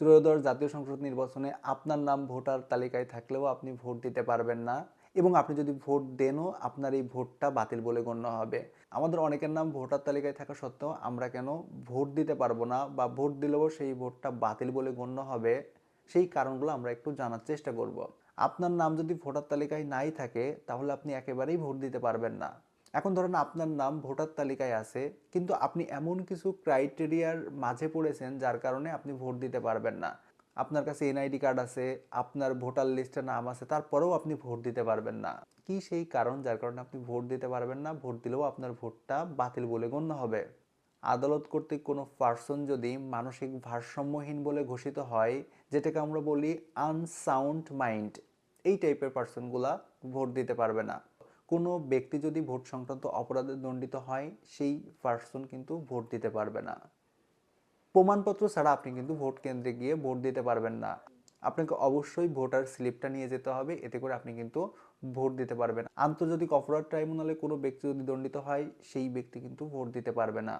ত্রয়োদশ জাতীয় সংসদ নির্বাচনে আপনার নাম ভোটার তালিকায় থাকলেও আপনি ভোট দিতে পারবেন না এবং আপনি যদি ভোট দেনও আপনার এই ভোটটা বাতিল বলে গণ্য হবে। আমাদের অনেকের নাম ভোটার তালিকায় থাকা সত্ত্বেও আমরা কেন ভোট দিতে পারব না বা ভোট দিলেও সেই ভোটটা বাতিল বলে গণ্য হবে, সেই কারণগুলো আমরা একটু জানার চেষ্টা করব। আপনার নাম যদি ভোটার তালিকায় নাই থাকে, তাহলে আপনি একেবারেই ভোট দিতে পারবেন না। এখন ধরেন আপনার নাম ভোটার তালিকায় আছে, কিন্তু আপনি এমন কিছু ক্রাইটেরিয়ার মাঝে পড়েছেন যার কারণে আপনি ভোট দিতে পারবেন না। আপনার কাছে এনআইডি কার্ড আছে, আপনার ভোটার লিস্টে নাম আছে, তারপরেও আপনি ভোট দিতে পারবেন না। কি সেই কারণ যার কারণে আপনি ভোট দিতে পারবেন না? ভোট দিলেও আপনার ভোটটা বাতিল বলে গণ্য হবে। আদালত কর্তৃক কোনো পার্সন যদি মানসিক ভারসাম্যহীন বলে ঘোষিত হয়, যেটাকে আমরা বলি আনসাউন্ড মাইন্ড এই টাইপের পার্সনগুলা ভোট দিতে পারবে না। কোনো ব্যক্তি যদি ভোট সংক্রান্ত অপরাধে দণ্ডিত হয়, সেই পার্সন কিন্তু ভোট দিতে পারবে না। প্রমাণপত্র ছাড়া আপনি কিন্তু ভোট কেন্দ্রে গিয়ে ভোট দিতে পারবেন না। আপনাকে অবশ্যই ভোটার স্লিপটা নিয়ে যেতে হবে, এতে করে আপনি কিন্তু ভোট দিতে পারবেন আন্তর্জাতিক অপরাধ ট্রাইব্যুনালে কোনো ব্যক্তি যদি দণ্ডিত হয়, সেই ব্যক্তি কিন্তু ভোট দিতে পারবে না।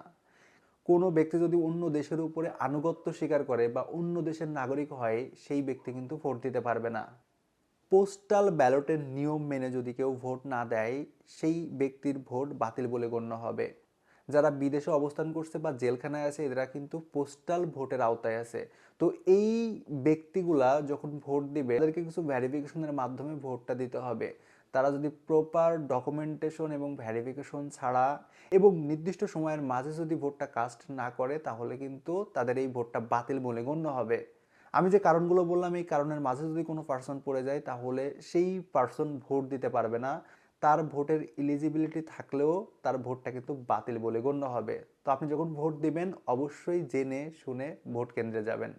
কোনো ব্যক্তি যদি অন্য দেশের উপরে আনুগত্য স্বীকার করে বা অন্য দেশের নাগরিক হয়, সেই ব্যক্তি কিন্তু ভোট দিতে পারবে না। পোস্টাল ব্যালটের নিয়ম মেনে যদি কেউ ভোট না দেয়, সেই ব্যক্তির ভোট বাতিল বলে গণ্য হবে। যারা বিদেশে অবস্থান করছে বা জেলখানায় আছে, এরা কিন্তু পোস্টাল ভোটের আওতায় আছে। তো এই ব্যক্তিগুলা যখন ভোট দিবে, তাদেরকে কিছু ভ্যারিফিকেশনের মাধ্যমে ভোটটা দিতে হবে। তারা যদি প্রপার ডকুমেন্টেশন এবং ভ্যারিফিকেশন ছাড়া এবং নির্দিষ্ট সময়ের মাঝে যদি ভোটটা কাস্ট না করে, তাহলে কিন্তু তাদের এই ভোটটা বাতিল বলে গণ্য হবে। আমি যে কারণগুলো বললাম, এই কারণের মাঝে যদি কোনো পার্সন পড়ে যায়, তাহলে সেই পার্সন ভোট দিতে পারবে না। তার ভোটের ইলিজিবিলিটি থাকলেও তার ভোটটা কিন্তু বাতিল বলে গণ্য হবে। তো আপনি যখন ভোট দিবেন, অবশ্যই জেনে শুনে ভোট কেন্দ্রে যাবেন।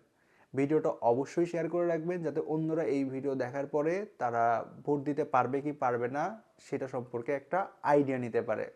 ভিডিওটা অবশ্যই শেয়ার করে রাখবেন, যাতে অন্যরা এই ভিডিও দেখার পরে তারা ভোট দিতে পারবে কি পারবে না, সেটা সম্পর্কে একটা আইডিয়া নিতে পারে।